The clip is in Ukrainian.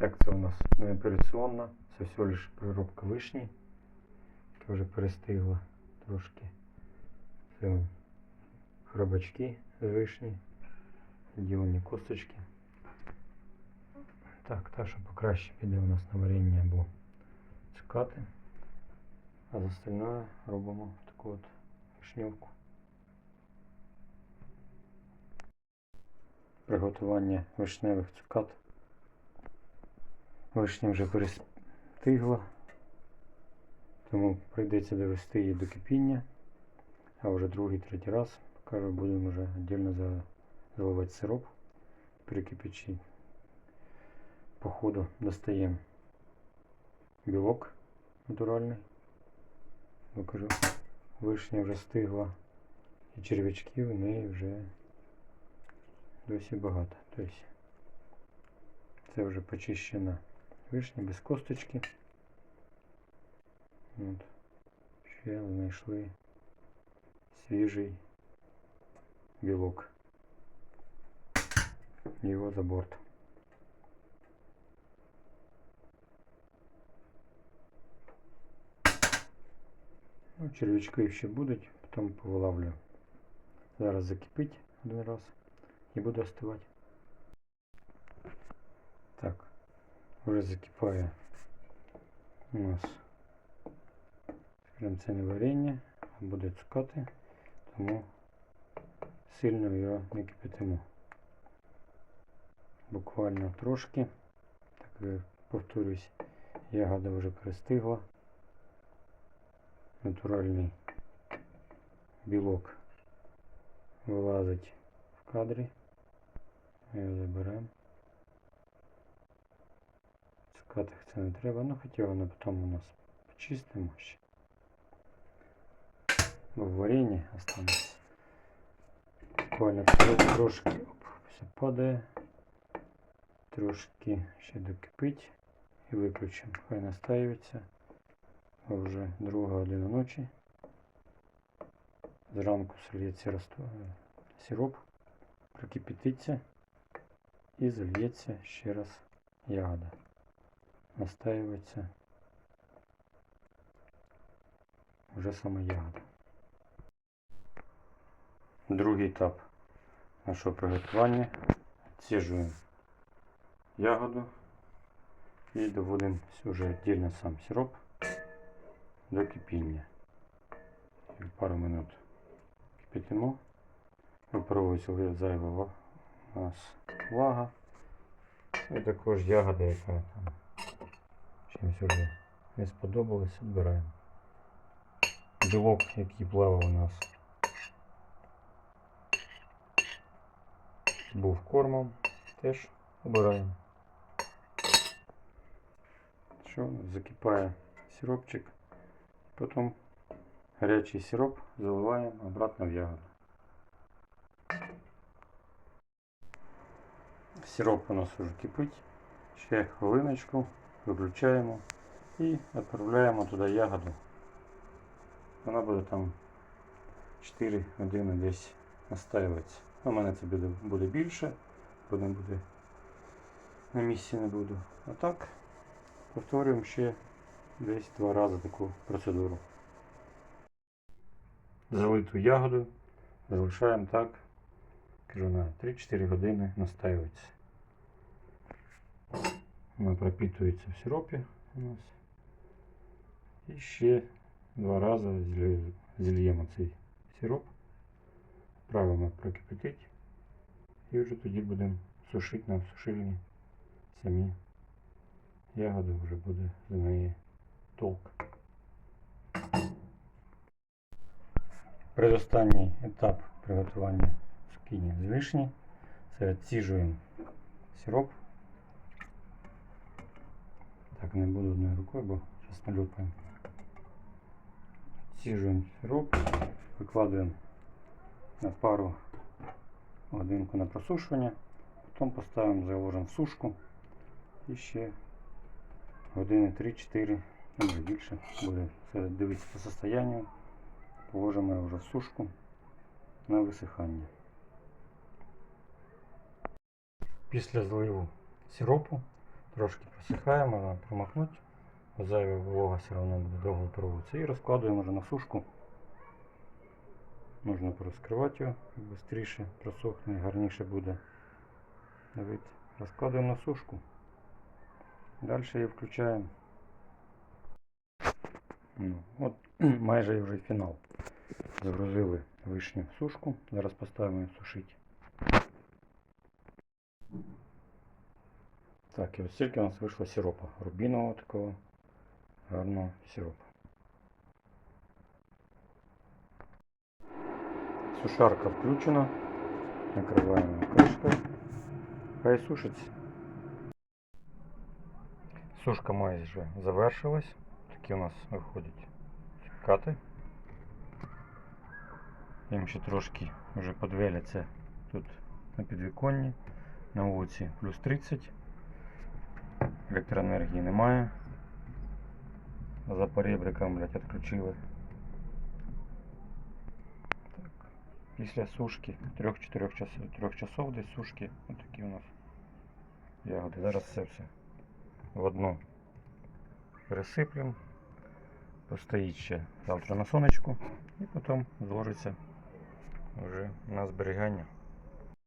Так, це у нас не операційна, це всього лиш переробка вишні, яка вже перестигла трошки. Це хробачки з вишні, відділені косточки. Так, та, що покраще піде у нас на варення або цукати. А з остальное робимо таку от вишнівку. Приготування вишневих цукат. Вишня вже перестигла, тому прийдеться довести її до кипіння. А вже другий, третій раз, покажу, будемо вже віддільно за- заливати сироп при кипячі. По ходу достаємо білок натуральний. Покажу, вишня вже стигла і черв'ячків в неї вже досі багато. Тобто це вже почищена вишня без косточки. От. Ще знайшли свіжий білок. Його за борт. Ну, червячки ще будуть, потім повилавлю. Зараз закипить один раз і буде остивати. Так, Вже закипає у нас, скажімо, це варення, а буде цукати, тому сильно його не кипятимо. Буквально трошки, так я повторюсь, ягода вже перестигла. Натуральний білок вилазить в кадрі. Ми його заберемо. Цукатих це не треба, ну хоча воно потім у нас почистимо ще. Бо в варенні останеться. Буквально трошки оп, все падає. Трошки ще докипить і виключимо. Хай настаюється. Бо вже друга година ночі. Зранку сольється розтво- сироп, прокипятиться і зальється ще раз ягода. Настаюється вже сама ягода. Другий етап нашого приготування. Відсіжуємо ягоду і доводимо вже віддільно сам сироп до кипіння. І пару минут кипятимо. Випаровується зайва у нас вага. І також ягода, яка там чимось вже не сподобалась, відбираємо. Білок, який плавав у нас, був кормом, теж обираємо. Що, закипає сиропчик. Потом горячий сироп заливаем обратно в ягоду. Сироп у нас уже кипить. Ще хвилиночку виключаємо і відправляємо туди ягоду. Вона буде там 4 години десь настаюватися. У мене це буде, буде більше, бо не буде на місці не буду. А так повторюємо ще десь два рази таку процедуру. Залиту ягоду залишаємо так, кажу на 3-4 години настаюється. Вона пропитується в сиропі у нас. І ще два рази злі- зільємо цей сироп, правимо прокипятить і вже тоді будемо сушити на сушильні самі ягоди вже буде з неї толк. Предостанній етап приготування цукіні з вишні. Це відсіжуємо сироп. Так, не буду одною рукою, бо зараз налюпаємо. Відсіжуємо сироп, викладуємо на пару годинку на просушування, потім поставимо, заложимо в сушку і ще години 3-4, ну, може більше буде. Це дивитися по состоянню. Положимо його вже в сушку на висихання. Після зливу сиропу Трошки просихає, можна промахнути. Зайва волога все одно буде довго проводитися. І розкладуємо вже на сушку. Можна порозкривати його, швидше просохне, гарніше буде вид. Розкладуємо на сушку. Далі її включаємо. Ну, от майже і вже фінал. Загрузили вишню в сушку. Зараз поставимо її сушити. Так, і ось стільки у нас вийшло сиропа. Рубінового такого гарного сиропа. Сушарка включена. Накриваємо кришкою. Хай сушиться. Сушка майже завершилась. Такі у нас виходять кати. Їм ще трошки вже подвеляться тут на підвіконні. На вулиці плюс 30. Електроенергії немає. За поребриком, блядь, відключили. Так. Після сушки 3-4 часов, 3 часов десь сушки. Ось такі у нас ягоди. Зараз це все в одну пересиплемо. Постоїть ще завтра на сонечку і потім зложиться вже на зберігання.